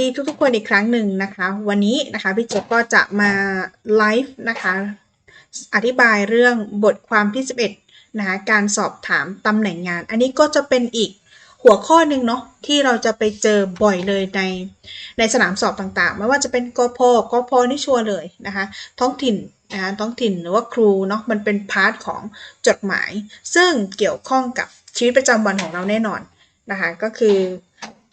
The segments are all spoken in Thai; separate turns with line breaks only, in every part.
ดีทุกๆคนอีกครั้งหนึ่งนะคะ วันนี้นะคะพี่โจก็จะมาไลฟ์นะคะ อธิบายเรื่องบทความที่ 11นะคะการสอบถามตำแหน่งงาน อันนี้ก็จะเป็นอีกหัวข้อหนึ่งเนาะที่เราจะไปเจอบ่อยเลยในในสนามสอบต่างๆ ไม่ว่าจะเป็นกพกพนี่ชัวร์เลยนะคะ ท้องถิ่นนะคะท้องถิ่นหรือว่าครูเนาะมันเป็นพาร์ทของจดหมาย ซึ่งเกี่ยวข้องกับชีวิตประจำวันของเราแน่นอนนะคะ ก็คือ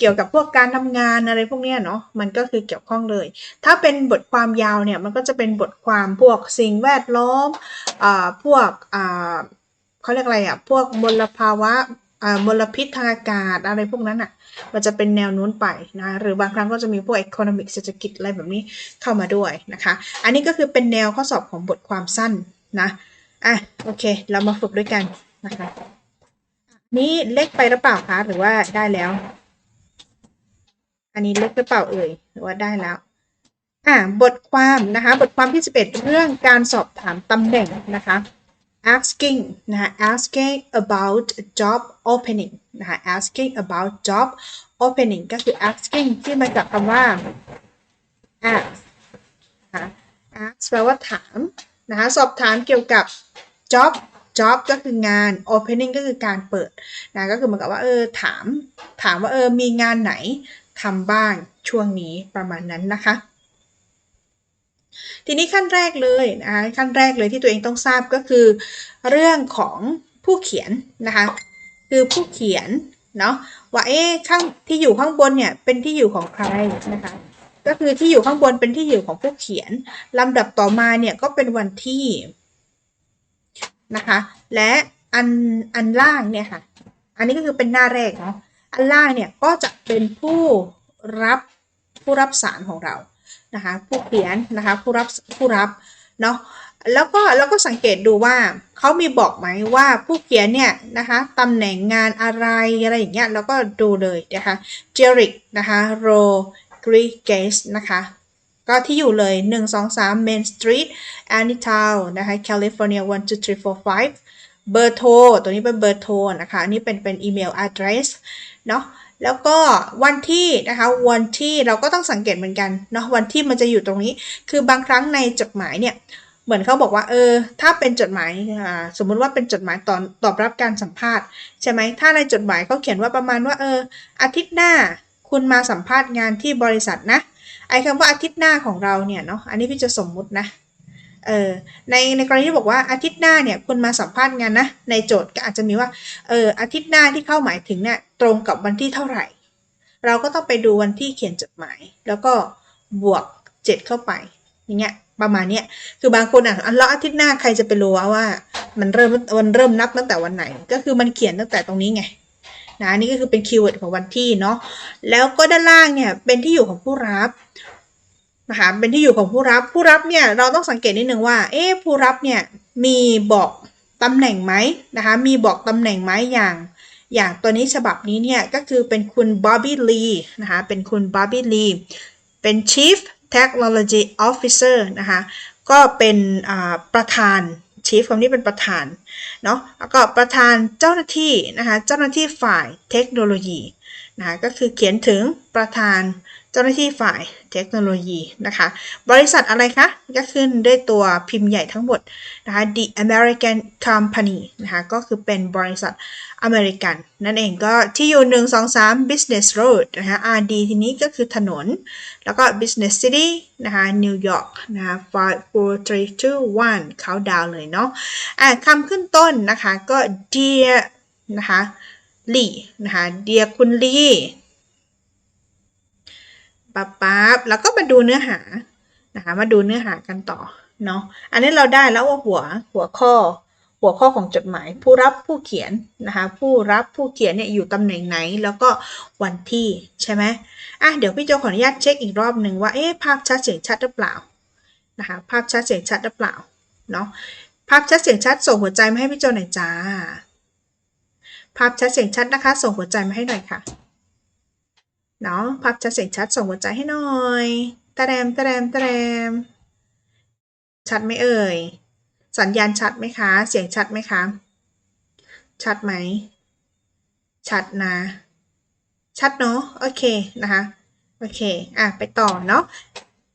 เกี่ยวกับพวกการทำงานอะไรพวกเนี้ยเนาะมันก็คือเกี่ยวข้องเลย ถ้าเป็นบทความยาวเนี่ยมันก็จะเป็นบทความพวกสิ่งแวดล้อมอ่าพวกอ่าเขาเรียกอะไรอะพวกมลภาวะอ่ามลพิษทางอากาศอะไรพวกนั้นอะ มันจะเป็นแนวนู้นไปนะ หรือบางครั้งก็จะมีพวก economic เศรษฐกิจอะไรแบบนี้เข้ามาด้วยนะคะ อันนี้ก็คือเป็นแนวข้อสอบของบทความสั้นนะ อะ โอเค เรามาฝึกด้วยกันนะคะ นี่เล็กไปหรือเปล่าคะ หรือว่าได้แล้ว อันนี้เล็กหรือเปล่าเอ่ยหรือว่าได้แล้วอ่าบทความนะคะบทความที่ 11 เรื่องการสอบถามตำแหน่งนะคะ asking นะคะ asking about job opening นะคะ asking about job opening ก็คือ asking ที่มาจากคำว่า ask นะคะ ask แปลว่าถามนะคะสอบถามเกี่ยวกับ job job ก็คืองาน opening ก็คือการเปิดนะก็คือเหมือนกับว่าเออถามถามว่าเออมีงานไหน ทำบ้างช่วงนี้ประมาณนั้นนะคะ ทีนี้ขั้นแรกเลยนะคะขั้นแรกเลยที่ตัวเองต้องทราบก็คือ เรื่องของผู้เขียนนะคะคือผู้เขียนเนาะว่าเอ๊ข้างที่อยู่ข้างบนเนี่ยเป็นที่อยู่ของใครนะคะก็คือที่อยู่ข้างบนเป็นที่อยู่ของผู้เขียนลำดับต่อมาเนี่ยก็เป็นวันที่นะคะและอันอันล่างเนี่ยค่ะ อันนี้ก็คือเป็นหน้าแรกเนาะ อันล่างเนี่ยก็จะเป็นผู้รับผู้รับสารของเรานะคะผู้เขียนนะคะผู้รับผู้รับเนาะแล้วก็เราก็สังเกตดูว่าเขามีบอกไหมว่าผู้เขียนเนี่ยนะคะตำแหน่งงานอะไรอะไรอย่างเงี้ยแล้วก็ดูเลยนะคะเจริกนะคะโรกริเกสนะคะก็ที่อยู่เลย 1 2 3 Main Street Anytown นะคะ California 1 2 3 4 5 เบอร์โทร ตัวนี้เป็นเบอร์โทรนะคะอันนี้เป็นเป็นอีเมล address เนาะแล้วก็วันที่นะคะวันที่เราก็ต้องสังเกตเหมือนกันเนาะวันที่มันจะอยู่ตรงนี้ คือบางครั้งในจดหมายเนี่ยเหมือนเขาบอกว่าเออถ้าเป็นจดหมายสมมุติว่าเป็นจดหมายตอนตอบรับการสัมภาษณ์ใช่ไหมถ้าในจดหมายเขาเขียนว่าประมาณว่าเอออาทิตย์หน้าคุณมาสัมภาษณ์งานที่บริษัทนะไอ้คำว่าอาทิตย์หน้าของเราเนี่ยเนาะอันนี้พี่จะสมมุตินะ เออในในกรณีที่บอกว่าอาทิตย์หน้าเนี่ยคุณมาสัมภาษณ์งานนะในโจทย์ก็อาจจะมีว่าเอออาทิตย์หน้าที่เข้าหมายถึงเนี่ยตรงกับวันที่เท่าไหร่ เราก็ต้องไปดูวันที่เขียนจดหมาย แล้วก็บวกเจ็ดเข้าไปอย่างเงี้ยประมาณเนี้ยคือบางคนอะอันล้วอาทิตย์หน้าใครจะไปรู้ว่า มันเริ่มวันเริ่มนับตั้งแต่วันไหน ก็คือมันเขียนตั้งแต่ตรงนี้ไงนะนี่ก็คือเป็นคีย์เวิร์ดของวันที่เนาะแล้วก็ด้านล่างเนี่ยเป็นที่อยู่ของผู้รับ นะคะเป็นที่อยู่ของผู้รับผู้รับเนี่ยเราต้องสังเกตนิดนึงว่า เอ๊ะผู้รับเนี่ยมีบอกตำแหน่งไหมนะคะมีบอกตำแหน่งไหมอย่างอย่างตัวนี้ฉบับนี้เนี่ยก็คือเป็นคุณบ๊อบบี้ลีนะคะเป็นคุณบ๊อบบี้ลีเป็น Chief Technology Officer นะคะก็เป็นประธาน Chief คำนี้เป็นประธานเนาะแล้วก็ประธานเจ้าหน้าที่นะคะเจ้าหน้าที่ฝ่ายเทคโนโลยีนะคะก็คือเขียนถึงประธาน เจ้าหน้าที่ฝ่ายเทคโนโลยีนะคะ บริษัทอะไรคะก็ขึ้นด้วยตัวพิมพ์ใหญ่ทั้งหมดนะคะ The American Company นะคะก็คือเป็นบริษัทอเมริกัน นั่นเองก็ที่อยู่ 1 2 3 Business Road นะคะ RD ทีนี้ก็คือถนน แล้วก็ Business City นะคะนิวยอร์กนะคะ5 4 3 2 1เขาดาวเลยเนาะอะคำขึ้นต้นนะคะก็ Dear นะคะลีนะคะ Dear คุณลี ปั๊บปั๊บแล้วก็มาดูเนื้อหานะคะมาดูเนื้อหากันต่อเนาะอันนี้เราได้แล้วว่าหัวหัวข้อหัวข้อของจดหมาย ผู้รับผู้เขียนนะคะผู้รับผู้เขียนเนี่ยอยู่ตำแหน่งไหนแล้วก็วันที่ใช่ไหมอะเดี๋ยวพี่โจขออนุญาตเช็คอีกรอบหนึ่งว่าเอ๊ะภาพชัดเสียงชัดหรือเปล่านะคะภาพชัดเสียงชัดหรือเปล่าเนาะภาพชัดเสียงชัดส่งหัวใจมาให้พี่โจหน่อยจ้า ภาพชัดเสียงชัดนะคะ ส่งหัวใจมาให้หน่อยค่ะ เนาะภาพชัดเสียงชัดส่งหัวใจให้หน่อยตะแรมตะแรมตะแรม ชัดไหมเอ่ย สัญญาณชัดไหมคะ เสียงชัดไหมคะ ชัดไหม ชัดนะ ชัดเนาะ โอเค นะคะ โอเค อะ ไปต่อเนาะ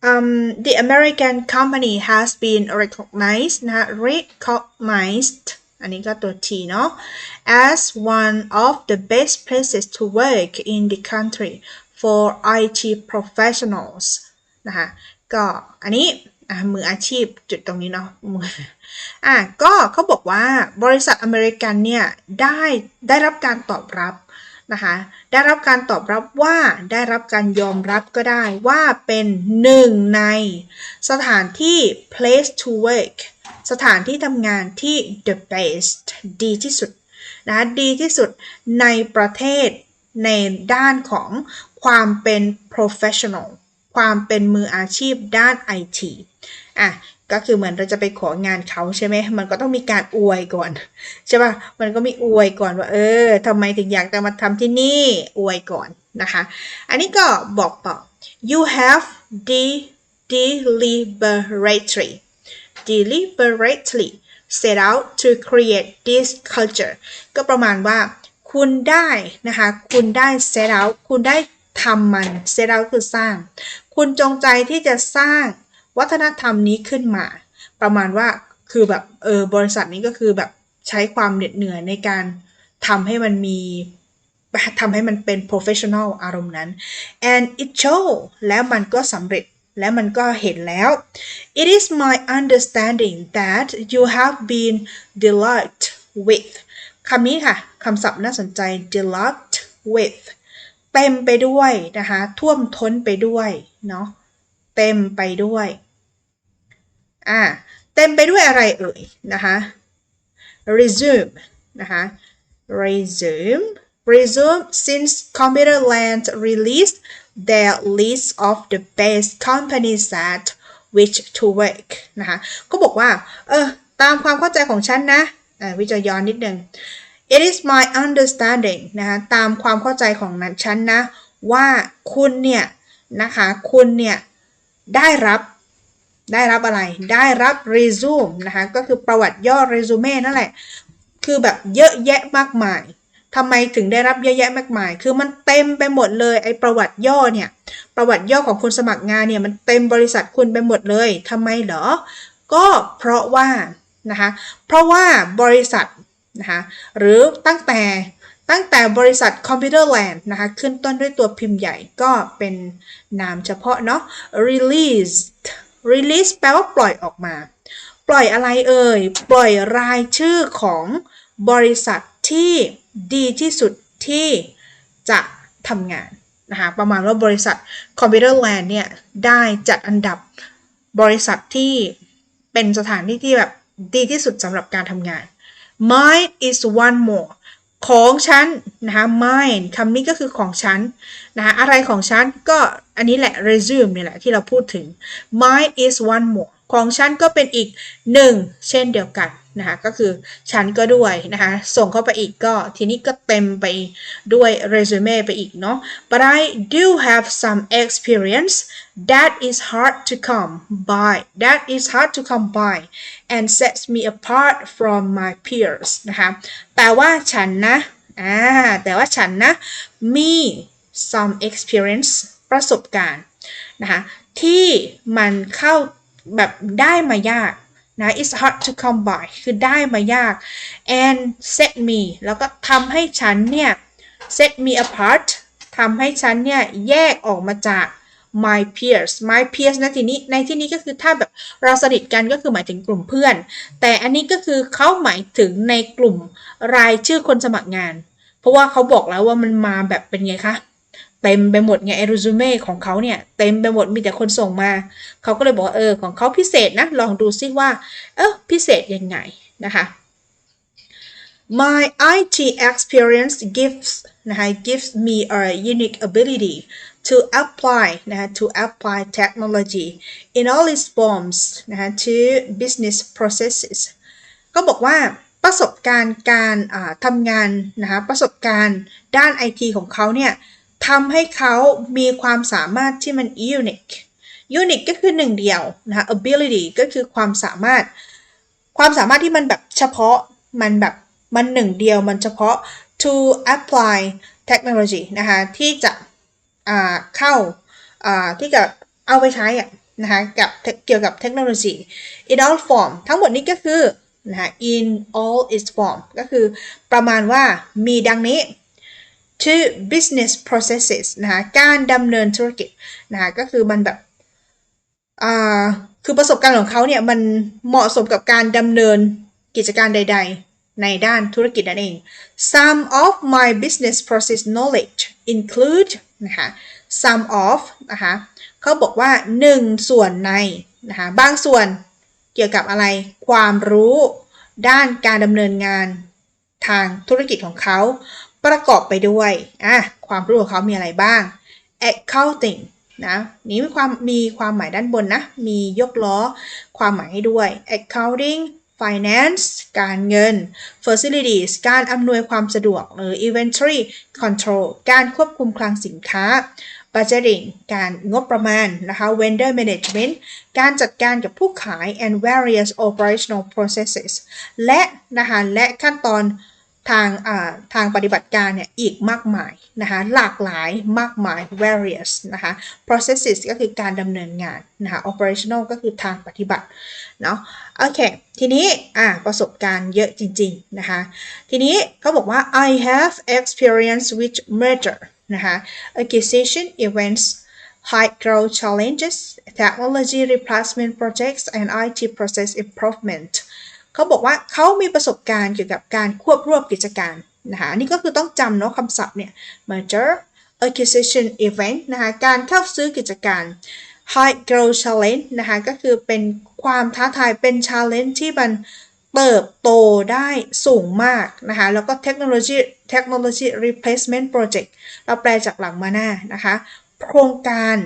um, the American company has been recognized นะฮะ recognized อันนี้ก็ตัว T เนาะ as one of the best places to work in the country for IT professionals นะคะก็อันนี้มืออาชีพจุดตรงนี้เนาะมืออะก็เขาบอกว่าบริษัทอเมริกันเนี่ยได้ได้รับการตอบรับนะคะได้รับการตอบรับว่าได้รับการยอมรับก็ได้ว่าเป็นหนึ่งในสถานที่ place to work สถานที่ทำงานที่ the best ดีที่สุดนะดีที่สุดในประเทศในด้านของความเป็น professional ความเป็นมืออาชีพด้าน IT อะก็คือเหมือนเราจะไปของานเขาใช่ไหม มันก็ต้องมีการอวยก่อน ใช่ป่ะ มันก็มีอวยก่อนว่า เออทำไมถึงอยากจะมาทำที่นี่ อวยก่อนนะคะ อันนี้ก็บอกต่อ you have de deliberately deliberately set out to create this culture ก็ประมาณว่าคุณได้นะคะ คุณได้ set out คุณได้ทำมัน set out คือสร้าง คุณจงใจที่จะสร้างวัฒนธรรมนี้ขึ้นมา ประมาณว่าคือแบบเออบริษัทนี้ก็คือแบบใช้ความเหน็ดเหนื่อยในการทำให้มันมีทำให้มันเป็น professional อารมณ์นั้น and it show แล้วมันก็สำเร็จ และมันก็เห็นแล้ว it is my understanding that you have been delighted with คำนี้ค่ะ คำศัพท์น่าสนใจ delighted with เต็มไปด้วยนะคะ ท่วมท้นไปด้วยเนาะ เต็มไปด้วย อ่า เต็มไปด้วยอะไรเอ่ยนะคะ resume นะคะ resume resume since Computerland released their list of the best companies at which to work นะคะก็บอกว่า เออ ตามความเข้าใจของฉันนะวิจย้อนนิดนึง It is my understanding นะคะตามความเข้าใจของนั้นฉันนะ ว่าคุณเนี่ย นะคะ คุณเนี่ย ได้รับได้รับอะไร ได้รับ resume นะคะ ก็คือประวัติย่อ resume นั่นแหละ คือแบบเยอะแยะมากมาย ทำไมถึงได้รับเยอะแยะมากมาย คือมันเต็มไปหมดเลยไอ้ประวัติย่อเนี่ยประวัติย่อของคนสมัครงานเนี่ยมันเต็มบริษัทคุณไปหมดเลยทำไมเหรอ ก็เพราะว่านะคะเพราะว่าบริษัทนะคะหรือตั้งแต่ตั้งแต่บริษัท Computerland นะคะขึ้นต้นด้วยตัวพิมพ์ใหญ่ก็เป็นนามเฉพาะเนาะ released release แปลว่าปล่อยออกมา ปล่อยอะไรเอ่ย ปล่อยรายชื่อของ บริษัทที่ดีที่สุดที่จะทำงานนะคะประมาณว่าบริษัท Computerland เนี่ยได้จัดอันดับบริษัทที่เป็นสถานที่ที่แบบดีที่สุดสำหรับการทำงาน mine is one more ของฉันนะคะ mine คำนี้ก็คือของฉันนะคะอะไรของฉันก็อันนี้แหละ resume นี่แหละที่เราพูดถึง mine is one more ของฉันก็เป็นอีกหนึ่งเช่นเดียวกัน นะคะก็คือฉันก็ด้วยนะคะส่งเข้าไปอีกก็ทีนี้ก็เต็มไปด้วยเรซูเม่ไปอีกเนาะ but I do have some experience that is hard to come by that is hard to come by and sets me apart from my peers นะคะแต่ว่าฉันนะอ่าแต่ว่าฉันนะ มี some experience ประสบการณ์นะคะที่มันเข้าแบบได้มายาก นะ it's hard to come by คือได้มายาก and set me แล้วก็ทำให้ฉันเนี่ย set me apart ทำให้ฉันเนี่ย แยกออกมาจาก my peers my peers นะทีนี้ในที่นี้ก็คือถ้าแบบเราสนิทกันก็คือหมายถึงกลุ่มเพื่อน แต่อันนี้ก็คือเขาหมายถึงในกลุ่มรายชื่อคนสมัครงาน เพราะว่าเขาบอกแล้วว่ามันมาแบบเป็นไงคะ เต็มไปหมดไงไอรูซูเม่ของเขาเนี่ยเต็มไปหมดมีแต่คนส่งมา เขาก็เลยบอกว่าเออของเขาพิเศษนะ ลองดูซิว่า เออพิเศษยังไงนะคะ My IT experience gives นะคะ gives me a unique ability to apply นะคะ to apply technology in all its forms นะคะ to business processes ก็บอกว่าประสบการณ์การทำงานนะคะประสบการณ์ด้าน IT ของเขาเนี่ย ทำให้เขามีความสามารถที่มัน unique unique ก็คือหนึ่งเดียวนะคะ ability ก็คือความสามารถ ความสามารถที่มันแบบเฉพาะมันแบบมันหนึ่งเดียวมันเฉพาะ to apply technology นะคะที่จะเข้าอ่าที่จะเอาไปใช้อะนะคะกับเกี่ยวกับเทคโนโลยี in all form ทั้งหมดนี้ก็คือนะคะ in all its form ก็คือประมาณว่ามีดังนี้ to business processes นะคะการดำเนินธุรกิจนะคะก็คือมันแบบอ่าคือประสบการณ์ของเขาเนี่ยมันเหมาะสมกับการดำเนินกิจการใด ๆ ในด้านธุรกิจนั่นเอง some of my business process knowledge include นะคะ some of นะคะเขาบอกว่า1ส่วนในนะคะบางส่วนเกี่ยวกับอะไรความรู้ด้านการดำเนินงานทางธุรกิจของเขา ประกอบไปด้วยอะความรู้ของเขามีอะไรบ้าง accounting นะนี่มีความมีความหมายด้านบนนะ มียกล้อความหมายให้ด้วย accounting finance การเงิน facilities การอำนวยความสะดวก หรือ inventory control การควบคุมคลังสินค้า budgeting การงบประมาณนะคะ vendor management การจัดการกับผู้ขาย and various operational processes และนะคะและขั้นตอน ทางทางปฏิบัติการเนี่ยอีกมากมายนะคะหลากหลายมากมาย various นะคะ processes ก็คือการดำเนินงานนะคะ operational ก็คือทางปฏิบัติเนาะโอเค ทีนี้อ่าประสบการณ์เยอะจริงๆนะคะ ทีนี้เขาบอกว่า I have experience with merger นะคะ acquisition events high growth challenges technology replacement projects and IT process improvement เขาบอกว่าเขามีประสบการณ์เกี่ยวกับการควบรวบกิจการนะคะนี่ก็คือต้องจำเนาะคำศัพท์เนี่ย merger acquisition event นะคะการเข้าซื้อกิจการ high growth challenge นะคะก็คือเป็นความท้าทายเป็น challenge ที่มันเติบโตได้สูงมากนะคะแล้วก็ technology technology replacement project เราแปลจากหลังมาหน้านะคะ โครงการ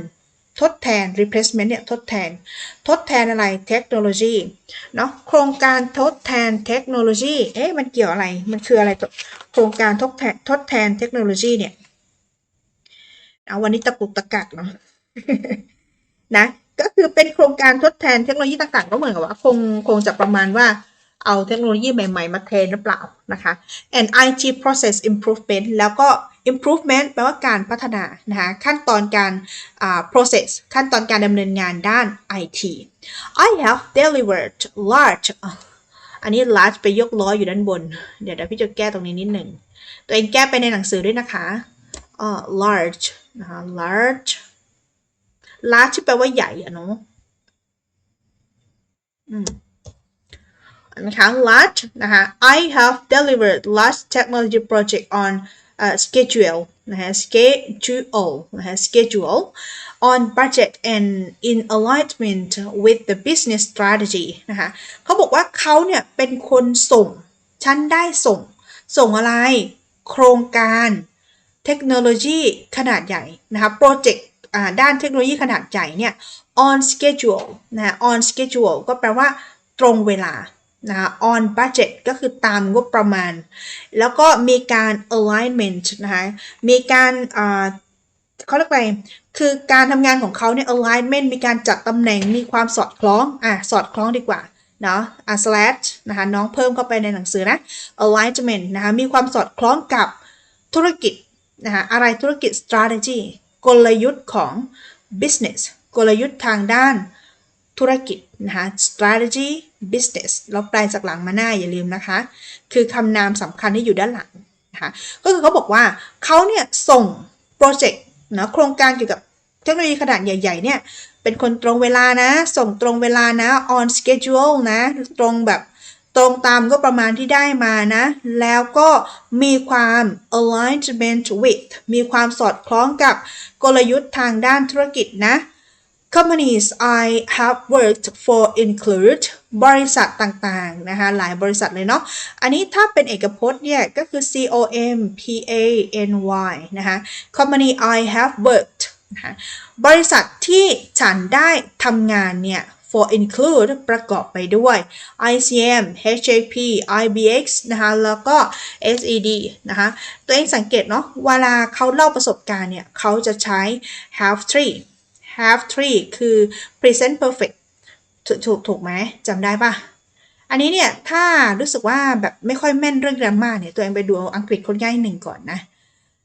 ทดแทน replacement เนี่ยทดแทน ทดแทนอะไรเทคโนโลยีเนาะโครงการทดแทนเทคโนโลยีเอ๊ะมันเกี่ยวอะไรมันคืออะไรโครงการทดแทนทดแทนเทคโนโลยีเนี่ยเอาวันนี้ตะกุกตะกักเนาะนะก็คือเป็นโครงการทดแทนเทคโนโลยีต่างๆ ก็เหมือนกับว่าคงคงจะประมาณว่า เอาเทคโนโลยีใหม่ ๆ มาแทนหรือเปล่านะคะ and IT process improvement แล้วก็ improvement แปลว่าการพัฒนานะคะขั้นตอนการ process ขั้นตอนการดำเนินงานด้าน IT I have delivered large อันนี้ large ไปยกล้ออยู่ด้านบน เดี๋ยวเดี๋ยวพี่จะแก้ตรงนี้นิดหนึ่ง ตัวเองแก้ไปในหนังสือด้วยนะคะอ่อ large นะคะ large large ที่แปลว่าใหญ่อะเนาะอืม นะคะ large นะคะ I have delivered large technology project on uh, schedule นะคะ schedule นะคะ schedule on budget and in alignment with the business strategy นะคะเขาบอกว่าเขาเนี่ยเป็นคนส่ง ฉันได้ส่ง ส่งอะไร โครงการเทคโนโลยีขนาดใหญ่นะคะโปรเจกต์ด้านเทคโนโลยีขนาดใหญ่เนี่ย on schedule นะ on schedule ก็แปลว่าตรงเวลา นะ on budget ก็คือตามงบประมาณ แล้วก็มีการ alignment นะคะมีการเขาเรียกอะไรคือการทำงานของเขาเนี่ย alignment มีการจัดตำแหน่งมีความสอดคล้องอะสอดคล้องดีกว่าเนาะอะ slash นะคะน้องเพิ่มเข้าไปในหนังสือนะ alignment นะคะมีความสอดคล้องกับธุรกิจนะคะอะไรธุรกิจ strategy กลยุทธ์ของ business กลยุทธ์ทางด้าน ธุรกิจนะคะ strategy business เราแปลจากหลังมาหน้าอย่าลืมนะคะ คือคำนามสำคัญที่อยู่ด้านหลังนะคะก็คือเขาบอกว่าเขาเนี่ยส่งโปรเจกต์นะโครงการเกี่ยวกับเทคโนโลยีขนาดใหญ่ ๆ เนี่ย เป็นคนตรงเวลานะ ส่งตรงเวลานะ on schedule นะ ตรงแบบตรงตามก็ประมาณที่ได้มานะ แล้วก็มีความ alignment with มีความสอดคล้องกับกลยุทธ์ทางด้านธุรกิจนะ companies I have worked for include บริษัทต่างๆ นะคะ หลายบริษัทเลยเนาะ อันนี้ถ้าเป็นเอกพจน์เนี่ย ก็คือ C O M P A N Y นะคะ company I have worked นะคะบริษัทที่ฉันได้ทำงานเนี่ย for include ประกอบไปด้วย ICM HAP IBX นะคะแล้วก็ SED นะคะตัวเองสังเกตเนาะเวลาเขาเล่าประสบการณ์เนี่ย เขาจะใช้ have three have three คือ present perfect ถูกถูกถูกไหมจำได้ปะอันนี้เนี่ย ถ้ารู้สึกว่าแบบไม่ค่อยแม่นเรื่อง grammar เนี่ย ตัวเองไปดูอังกฤษคนง่ายหนึ่งก่อนนะ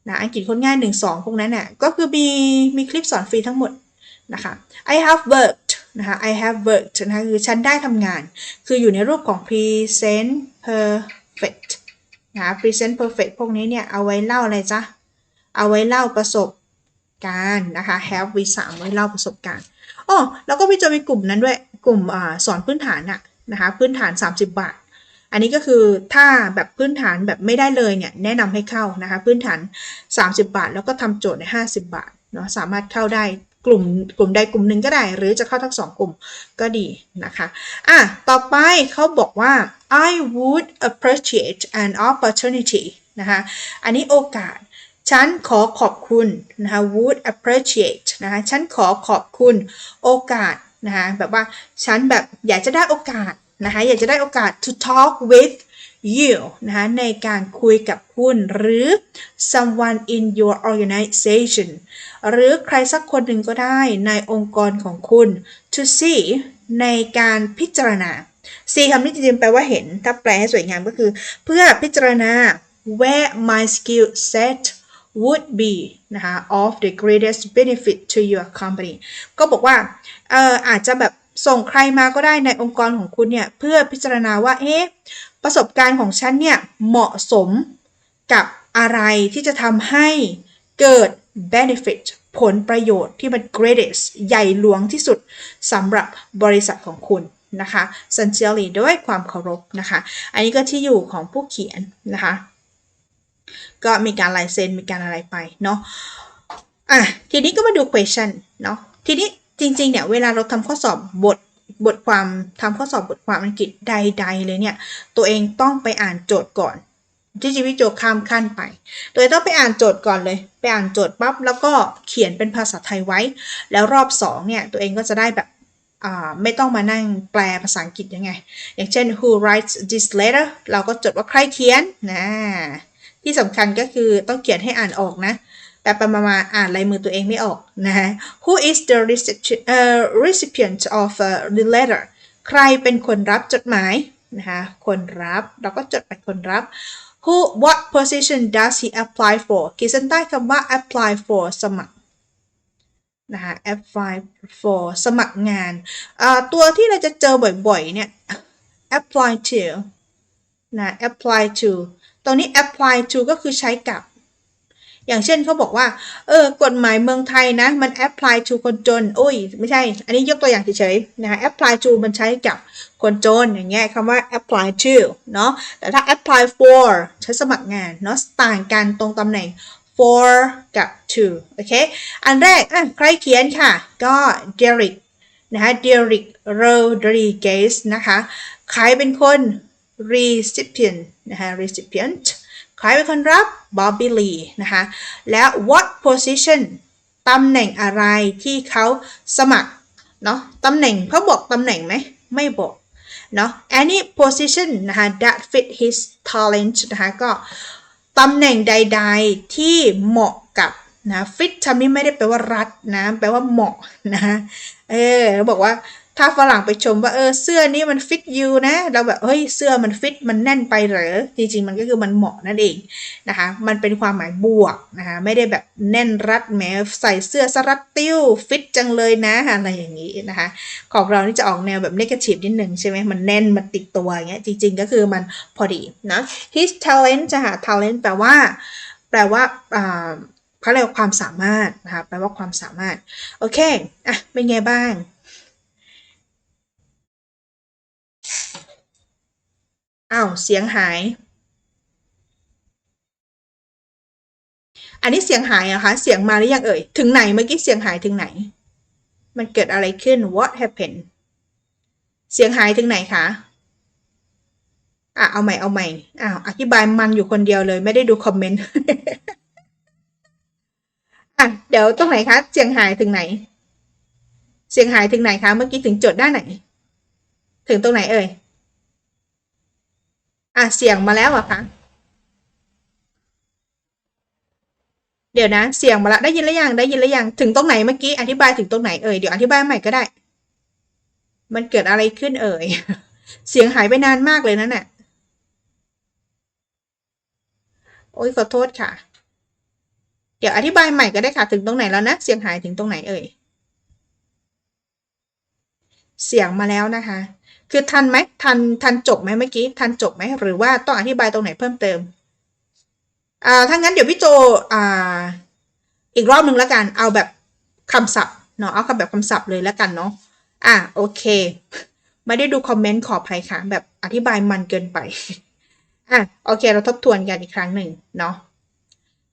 นะอังกฤษคนง่ายหนึ่งสองพวกนั้นน่ยก็คือมีมีคลิปสอนฟรีทั้งหมดนะคะ I have worked นะคะ I have worked นะคะคือฉันได้ทำงาน คืออยู่ในรูปของ present perfect นะะ present perfect พวกนี้เนี่ย เอาไว้เล่าอะไรจ๊ะ เอาไว้เล่าประสบ การณ์นะคะ have v 3ไว้เล่าประสบการณ์อ๋อแล้วก็พี่จะมีกลุ่มนั้นด้วยกลุ่มอสอนพื้นฐานอะนะคะพื้นฐาน 30 บาท อันนี้ก็คือถ้าแบบพื้นฐานแบบไม่ได้เลยเนี่ยแนะนำให้เข้านะคะพื้นฐาน 30 บาท แล้วก็ทำโจทย์ใน 50 บาทเนาะสามารถเข้าได้กลุ่มกลุ่มใดกลุ่มหนึ่งก็ได้ หรือจะเข้าทั้งสองกลุ่มก็ดีนะคะอะต่อไปเขาบอกว่า I would appreciate an opportunity นะคะอันนี้โอกาส ฉันขอขอบคุณนะคะ would appreciate นะคะฉันขอขอบคุณโอกาสนะคะแบบว่าฉันแบบอยากจะได้โอกาสนะคะอยากจะได้โอกาส to talk with you นะคะในการคุยกับคุณหรือ someone in your organization หรือใครสักคนหนึ่งก็ได้ในองค์กรของคุณ to see ในการพิจารณา see คำนี้จริงๆแปลว่าเห็น ถ้าแปลให้สวยงามก็คือ เพื่อพิจารณา where my skill set would be นะคะ of the greatest benefit to your company ก็บอกว่าเอออาจจะแบบส่งใครมาก็ได้ในองค์กรของคุณเนี่ย เพื่อพิจารณาว่า เอ๊ะ ประสบการณ์ของฉันเนี่ย เหมาะสมกับอะไรที่จะทำให้เกิด benefit ผลประโยชน์ที่มัน greatest ใหญ่หลวงที่สุดสำหรับบริษัทของคุณนะคะ sincerely ด้วยความเคารพนะคะ อันนี้ก็ที่อยู่ของผู้เขียนนะคะ ก็มีการลายเซ็นมีการอะไรไปเนาะอะทีนี้ก็มาดู question เนาะทีนี้จริงๆเนี่ยเวลาเราทำข้อสอบบทบทความทำข้อสอบบทความอังกฤษใด ๆ เลยเนี่ย ตัวเองต้องไปอ่านโจทย์ก่อนที่จริงพี่โจข้ามขั้นไป โดยต้องไปอ่านโจทย์ก่อนเลย ไปอ่านโจทย์ปั๊บแล้วก็เขียนเป็นภาษาไทยไว้ แล้วรอบสองเนี่ยตัวเองก็จะได้แบบอ่าไม่ต้องมานั่งแปลภาษาอังกฤษยังไง อย่างเช่น who writes this letter เราก็จดว่าใครเขียนนะ ที่สำคัญก็คือต้องเขียนให้อ่านออกนะแปลไปมาๆอ่านลายมือตัวเองไม่ออกนะฮะ Who is the recipient, of the letter ใครเป็นคนรับจดหมายนะคะคนรับเราก็จดไปคนรับ Who what position does he apply for ขีดเส้นใต้คำว่า apply for สมัครนะคะ apply for สมัครงานตัวที่เราจะเจอบ่อยๆเนี่ย apply to นะ apply to ตรงนี้ apply to ก็คือใช้กับ อย่างเช่นเขาบอกว่า เออกฎหมายเมืองไทยนะ มัน apply to คนจน อุ้ย ไม่ใช่ อันนี้ยกตัวอย่างเฉยๆนะคะ apply to มันใช้กับคนจน อย่างเงี้ยคำว่า apply to เนาะแต่ถ้า apply for ใช้สมัครงานเนาะต่างกันตรงตำแหน่ง for กับ to โอเค อันแรกอะใครเขียนค่ะ ก็ Derek นะคะ Derek Rodriguez นะคะ ใครเป็นคน recipient นะคะ recipient ใครเป็นคนรับ Bobby Lee นะคะแล้ว what position ตำแหน่งอะไรที่เขาสมัครเนาะตำแหน่งเขาบอกตำแหน่งไหม ไม่บอกเนาะ any position นะคะ that fit his talent นะคะก็ตำแหน่งใด ๆที่เหมาะกับนะ fit ทำนี้ไม่ได้แปลว่ารัดนะ แปลว่าเหมาะนะเออเราบอกว่า ถ้าฝรั่งไปชมว่าเออเสื้อนี้มันฟิตยูนะ เราแบบเฮ้ยเสื้อมันฟิตมันแน่นไปเหรอ จริงๆ มันก็คือมันเหมาะนั่นเองนะคะ มันเป็นความหมายบวกนะคะไม่ได้แบบแน่นรัดแหมใส่เสื้อสรัดติ้วฟิตจังเลยนะอะไรอย่างนี้นะคะ ของเรานี่จะออกแนวแบบเนกาทีฟนิดหนึ่งใช่ไหมมันแน่นมันติดตัวอย่างเงี้ยจริง ๆ ก็คือมันพอดีนะ his talent จะหา talent แปลว่า แปลว่าอ่าเขาเรียกว่าความสามารถนะคะแปลว่าความสามารถ โอเคอะเป็นไงบ้าง อ้าวเสียงหาย อันนี้เสียงหายเหรอคะ เสียงมาหรือยังเอ่ย ถึงไหนเมื่อกี้เสียงหายถึงไหน มันเกิดอะไรขึ้น what happened เสียงหายถึงไหนคะอะเอาใหม่เอาใหม่อ้าวอธิบายมันอยู่คนเดียวเลย ไม่ได้ดูคอมเมนต์อะเดี๋ยวตรงไหนคะ เสียงหายถึงไหน เสียงหายถึงไหนคะ เมื่อกี้ถึงจดด้านไหน ถึงตรงไหนเอ่ย อะเสียงมาแล้วอะคะเดี๋ยวนะ เสียงมาแล้วได้ยินหรือยังได้ยินหรือยังถึงตรงไหนเมื่อกี้อธิบายถึงตรงไหนเอ่ยเดี๋ยวอธิบายใหม่ก็ได้ มันเกิดอะไรขึ้นเอ่ย เสียงหายไปนานมากเลยนั่นน่ะโอ้ยขอโทษค่ะ เดี๋ยวอธิบายใหม่ก็ได้ค่ะถึงตรงไหนแล้วนะเสียงหายถึงตรงไหนเอ่ย เสียงมาแล้วนะคะ คือทันไหมทันทันจบไหมเมื่อกี้ทันจบไหมหรือว่าต้องอธิบายตรงไหนเพิ่มเติมอ่าถ้างั้นเดี๋ยวพี่โจอ่าอีกรอบหนึ่งแล้วกัน เอาแบบคำศัพท์เนาะเอาคำแบบคำศัพท์เลยแล้วกันเนาะอะโอเค ไม่ได้ดูคอมเมนต์ขออภัยค่ะ แบบอธิบายมันเกินไปอะโอเค เราทบทวนกันอีกครั้งหนึ่งเนาะ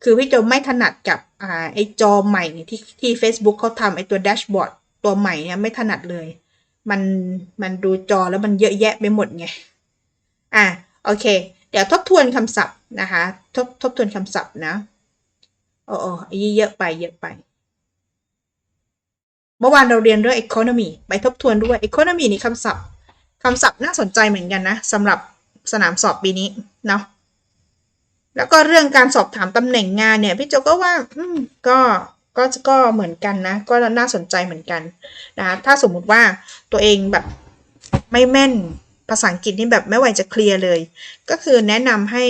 คือพี่โจไม่ถนัดกับอ่าไอจอใหม่ที่ที่ Facebook เขาทำไอตัวแดชบอร์ดตัวใหม่เนี่ยไม่ถนัดเลย มันมันดูจอแล้วมันเยอะแยะไปหมดไง อะโอเค เดี๋ยวทบทวนคำศัพท์นะคะ ทบทบทวนคำศัพท์นะ โอ้โอ้เยอะไปเยอะไป เมื่อวานเราเรียนเรื่อง economy ไปทบทวนด้วย economy นี่คำศัพท์คำศัพท์น่าสนใจเหมือนกันนะสำหรับสนามสอบปีนี้เนาะแล้วก็เรื่องการสอบถามตำแหน่งงานเนี่ย พี่โจก็ว่า อืม ก็ ก็ก็เหมือนกันนะ ก็น่าสนใจเหมือนกันนะถ้าสมมุติว่าตัวเองแบบไม่แม่นภาษาอังกฤษนี่แบบไม่ไหวจะเคลียร์เลย ก็คือแนะนำให้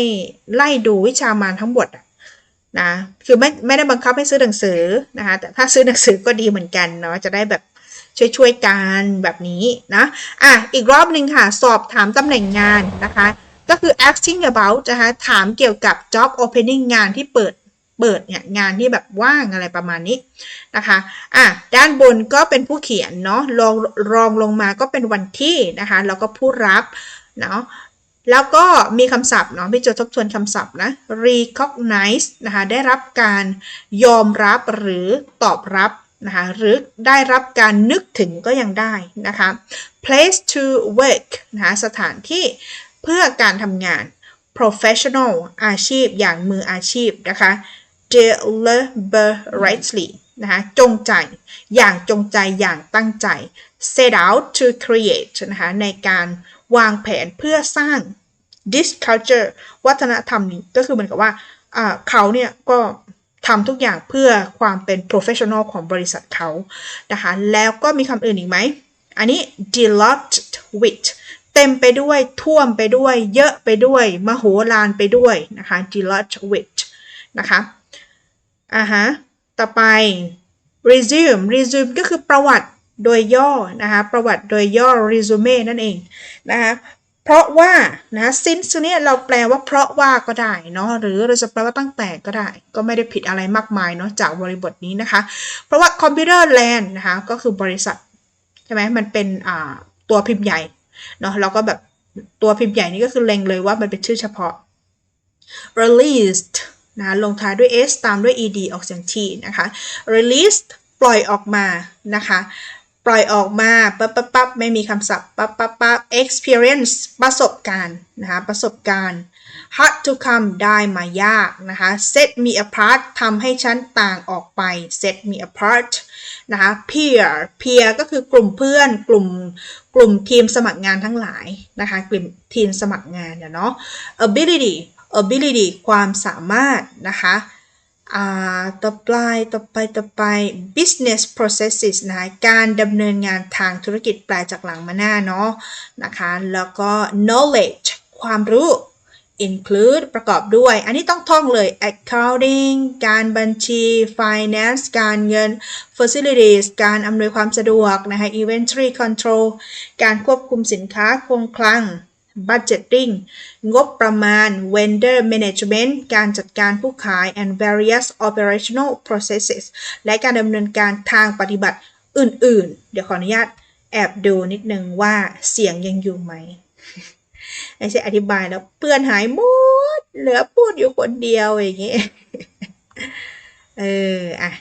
ไล่ดูวิชามารทั้งหมดนะคือไม่ไม่ได้บังคับให้ซื้อหนังสือนะคะแต่ถ้าซื้อหนังสือก็ดีเหมือนกันเนาะจะได้แบบช่วยช่วยๆกันแบบนี้นะอะอีกรอบหนึ่งค่ะ สอบถามตำแหน่งงานนะคะ ก็คือ asking about นะคะถามเกี่ยวกับ job opening งานที่เปิด เปิดเนี่ยงานที่แบบว่างอะไรประมาณนี้นะคะอะด้านบนก็เป็นผู้เขียนเนาะรองรองลงมาก็เป็นวันที่นะคะแล้วก็ผู้รับเนาะแล้วก็มีคำศัพท์เนาะพี่โจทบทวนคำศัพท์นะ recognize นะคะได้รับการยอมรับหรือตอบรับนะคะหรือได้รับการนึกถึงก็ยังได้นะคะ place to work นะคะสถานที่เพื่อการทำงาน professional อาชีพอย่างมืออาชีพนะคะ deliberately นะคะจงใจ อย่างจงใจอย่างตั้งใจ set out to create นะคะในการวางแผนเพื่อสร้าง this culture วัฒนธรรมนี้ก็คือเหมือนกับว่าเขาเนี่ยก็ทำทุกอย่างเพื่อความเป็น professional ของบริษัทเขานะคะแล้วก็มีคำอื่นอีกไหม อันนี้ delighted with เต็มไปด้วยท่วมไปด้วย เยอะไปด้วย มโหฬารไปด้วยนะคะ delighted with นะคะ อ่าฮะ ต่อไป resume resume ก็คือประวัติโดยย่อนะคะ ประวัติโดยย่อ resume นั่นเองนะคะเพราะว่านะ since เนี่ยเราแปลว่าเพราะว่าก็ได้เนาะหรือเราจะแปลว่าตั้งแต่ก็ได้ ก็ไม่ได้ผิดอะไรมากมายเนาะจากบริบทนี้นะคะ เพราะว่า computer land นะคะก็คือบริษัทใช่ไหมมันเป็นอ่าตัวพิมพ์ใหญ่เนาะแล้วก็แบบตัวพิมพ์ใหญ่นี่ก็คือเล็งเลยว่ามันเป็นชื่อเฉพาะ released นะลงท้ายด้วย s ตามด้วย ed ออกเสียง t นะคะ released ปล่อยออกมานะคะปล่อยออกมาปั๊บปั๊บปั๊บไม่มีคำศัพท์ปั๊บปั๊บปั๊บ experience ประสบการณ์นะคะประสบการณ์ hard to come ได้มายากนะคะ set me apart ทำให้ฉันต่างออกไป set me apart นะคะ peer peer ก็คือกลุ่มเพื่อนกลุ่มกลุ่มทีมสมัครงานทั้งหลายนะคะกลุ่มทีมสมัครงานเนาะ ability ability ความสามารถนะคะอ่าต่อไปต่อไปต่อไป business processes นะคะการดำเนินงานทางธุรกิจแปลจากหลังมาหน้าเนาะนะคะแล้วก็ knowledge ความรู้ include ประกอบด้วย อันนี้ต้องท่องเลย accounting การบัญชี finance การเงิน facilities การอำนวยความสะดวกนะคะ inventory control การควบคุมสินค้าคงคลัง budgeting งบประมาณ vendor management การจัดการผู้ขาย and various operational processes และการดำเนินการทางปฏิบัติอื่น ๆ เดี๋ยวขออนุญาตแอบดูนิดนึงว่าเสียงยังอยู่ไหมไม่ใช่อธิบายแล้วเพื่อนหายหมด เหลือพูดอยู่คนเดียวอย่างเงี้ยเอออะ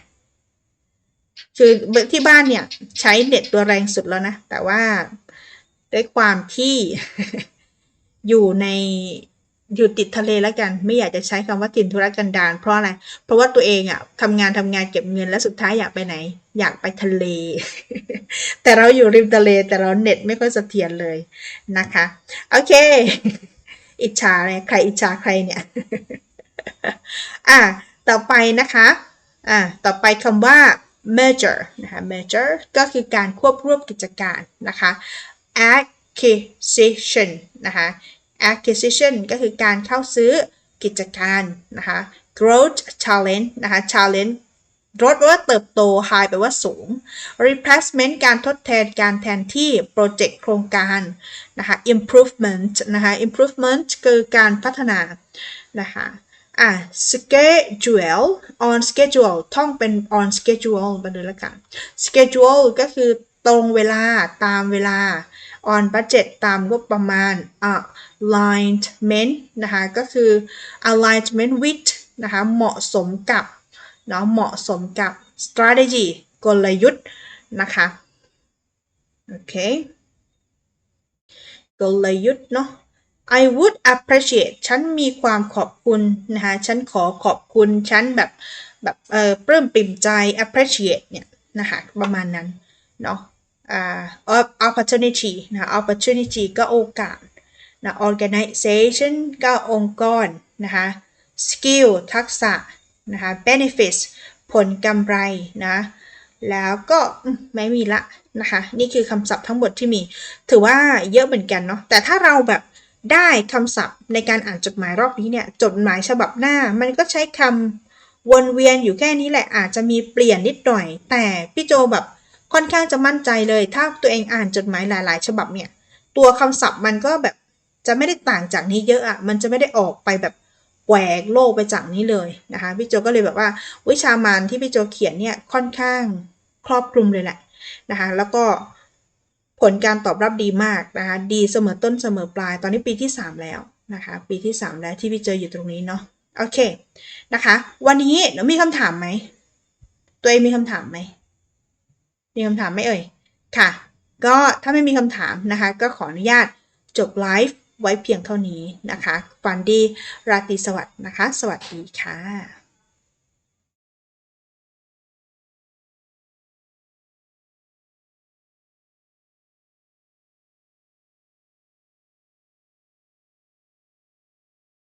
คือที่บ้านเนี่ย ใช้เน็ตตัวแรงสุดแล้วนะ แต่ว่าด้วยความที่ อยู่ในอยู่ติดทะเลแล้วกัน ไม่อยากจะใช้คำว่าถิ่นธุรกันดารเพราะอะไร เพราะว่าตัวเองอะทำงานทำงานเก็บเงินแล้วสุดท้ายอยากไปไหน อยากไปทะเล แต่เราอยู่ริมทะเลแต่เราเน็ตไม่ค่อยเสถียรเลยนะคะ โอเค อิจฉาเลยใครอิจฉาใครเนี่ย อะต่อไปนะคะอะต่อไปคำว่า merger นะคะ merger ก็คือการควบรวมกิจการนะคะ act acquisition นะคะ acquisition ก็คือการเข้าซื้อกิจการนะคะ growth challenge นะคะ challenge ลดว่าเติบโต high แปลว่าสูง replacement การทดแทนการแทนที่ project โครงการนะคะ improvement นะคะ improvement คือการพัฒนานะคะอะ schedule on schedule ท่องเป็น on schedule ไปเลยละกัน schedule ก็คือตรงเวลาตามเวลา on budget ตามงบประมาณ alignment นะคะก็คือ alignment with นะคะเหมาะสมกับเนาะเหมาะสมกับ strategy กลยุทธ์นะคะโอเคกลยุทธ์เนาะ I would appreciate ฉันมีความขอบคุณนะคะฉันขอขอบคุณ ฉันแบบแบบเออปลื้มปิ่มใจ appreciate เนี่ยนะคะประมาณนั้นเนาะ opportunity นะ opportunity ก็โอกาสนะ organization ก็องค์กรนะคะ skill ทักษะนะคะ benefits ผลกำไรนะแล้วก็ไม่มีละนะคะนี่คือคำศัพท์ทั้งหมดที่มี ถือว่าเยอะเหมือนกันเนาะแต่ถ้าเราแบบได้คำศัพท์ในการอ่านจดหมายรอบนี้เนี่ยจดหมายฉบับหน้า มันก็ใช้คำวนเวียนอยู่แค่นี้แหละอาจจะมีเปลี่ยนนิดหน่อย แต่พี่โจแบบ ค่อนข้างจะมั่นใจเลย ถ้าตัวเองอ่านจดหมายหลาย ๆ ฉบับเนี่ย ตัวคำศัพท์มันก็แบบจะไม่ได้ต่างจากนี้เยอะอะมันจะไม่ได้ออกไปแบบแหวกโลกไปจากนี้เลยนะคะพี่โจก็เลยแบบว่าวิชามานที่พี่โจเขียนเนี่ยค่อนข้างครอบคลุมเลยแหละนะคะแล้วก็ผลการตอบรับดีมากนะคะดีเสมอต้นเสมอปลาย ตอนนี้ปีที่ 3 แล้วนะคะปีที่ 3 แล้วที่พี่เจออยู่ตรงนี้เนาะโอเคนะคะ วันนี้เดี๋ยวมีคำถามไหมตัวเองมีคำถามไหม มีคำถามไหมเอ่ย ค่ะ ก็ถ้าไม่มีคำถามนะคะ ก็ขออนุญาตจบไลฟ์ไว้เพียงเท่านี้นะคะฟันดีราตรีสวัสดิ์นะคะ สวัสดีค่ะ